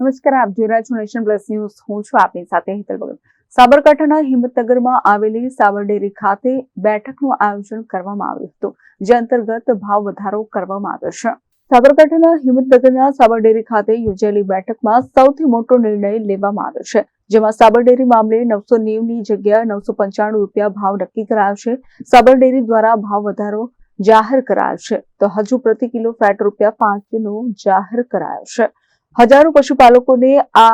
નમસ્કાર, આપ જોઈ રહ્યા છો નેશન પ્લસ ન્યૂઝ. હું છું આપની સાથે હેતલ ભગત. સાબરકાંઠાના હિંમતનગરમાં આવેલી સાબરડેરી ખાતે બેઠકનું આયોજન કરવામાં આવ્યું હતું, જે અંતર્ગત ભાવ વધારો કરવામાં આવ્યો છે. સાબરકાંઠાના હિંમતનગરના સાબરડેરી ખાતે યોજાયેલી બેઠકમાં સૌથી મોટો નિર્ણય લેવામાં આવ્યો છે, જેમાં સાબરડેરી મામલે નવસો નેવની જગ્યાએ નવસો પંચાણું રૂપિયા ભાવ નક્કી કરાયો છે. સાબરડેરી દ્વારા ભાવ વધારો જાહેર કરાયો છે, તો હજુ પ્રતિ કિલો ફેટ રૂપિયા પાંચનો જાહેર કરાયો છે. હજારો પશુપાલકોને આ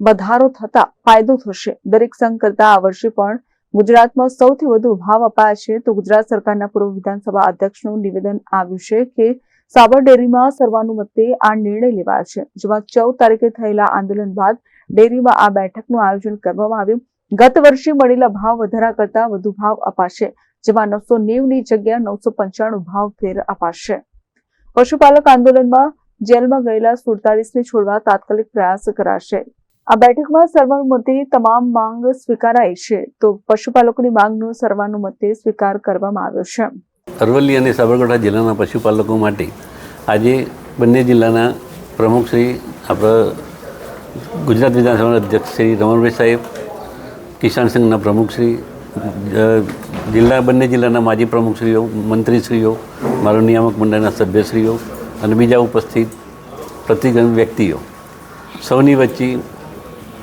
વધારો થતા ફાયદો થશે. દરેક સંઘ કરતા આ વર્ષે પણ ગુજરાતમાં સૌથી વધુ ભાવ અપાયા છે. તો ગુજરાત સરકારના પૂર્વ વિધાનસભા અધ્યક્ષનું નિવેદન આવ્યું છે કે સાબર ડેરીમાં સર્વાનુમતે આ નિર્ણય લેવાયો છે. જેમાં ચૌદ તારીખે થયેલા આંદોલન બાદ ડેરીમાં આ બેઠકનું આયોજન કરવામાં આવ્યું. ગત વર્ષે મળેલા ભાવ વધારા કરતા વધુ ભાવ અપાશે, જેમાં નવસો ની જગ્યા નવસો પંચાણું ભાવ ફેર અપાશે. પશુપાલક આંદોલનમાં જેલમાં ગયેલા સુડતાલીસને છોડવા તાત્કાલિક પ્રયાસ કરાશે. આ બેઠકમાં સર્વાનુમતે તમામ માંગ સ્વીકારાઈ છે, તો પશુપાલકોની માંગનો સર્વાનુમતે સ્વીકાર કરવામાં આવ્યો છે. અરવલ્લી અને સાબરકાંઠા જિલ્લાના પશુપાલકો માટે આજે બંને જિલ્લાના પ્રમુખ શ્રી, આપણા ગુજરાત વિધાનસભાના અધ્યક્ષ શ્રી રમણભાઈ સાહેબ, કિસાન સંઘના પ્રમુખ શ્રી જિલ્લા, બંને જિલ્લાના માજી પ્રમુખશ્રીઓ, મંત્રીશ્રીઓ, મારો નિયામક મંડળના સભ્યશ્રીઓ અને બીજા ઉપસ્થિત પ્રતિગણ વ્યક્તિઓ. સૌની વચ્ચે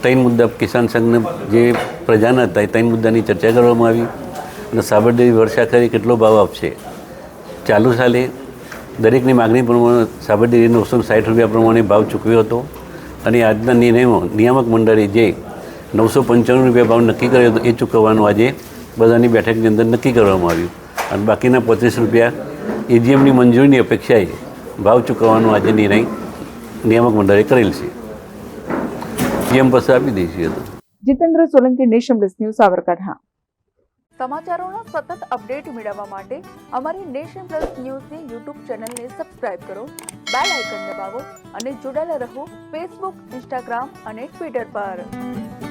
ત્રણ મુદ્દા કિસાન સંઘને જે પ્રજાના હતા, એ ત્રણ મુદ્દાની ચર્ચા કરવામાં આવી અને સાબરડેરી વર્ષા કરી કેટલો ભાવ આપશે? ચાલુ સાલે દરેકની માગણી પ્રમાણે સાબરડેરી નવસો સાઠ રૂપિયા પ્રમાણે ભાવ ચૂકવ્યો હતો અને આજના નિર્ણયમાં નિયામક મંડળે જે નવસો પંચાણું રૂપિયા ભાવ નક્કી કર્યો હતો, એ ચૂકવવાનું આજે બધાની બેઠકની અંદર નક્કી કરવામાં આવ્યું. અને બાકીના પચીસ રૂપિયા એજીએમની મંજૂરીની અપેક્ષાએ ભાવ ચૂકવવાનો આજે નિર્ણય નિયામક મંડળે કરેલ છે. જેમ પાસે આપી દઈશું તો. Jitendra Solanki Nation Plus News Sabarkantha. સમાચારોના સતત અપડેટ મેળવવા માટે અમારી નેશન પ્લસ ન્યૂઝની યુટ્યુબ ચેનલને સબસ્ક્રાઇબ કરો બેલ આઇકન દબાવો અને જોડાયેલા રહો ફેસબુક ઇન્સ્ટાગ્રામ અને ટ્વિટર પર.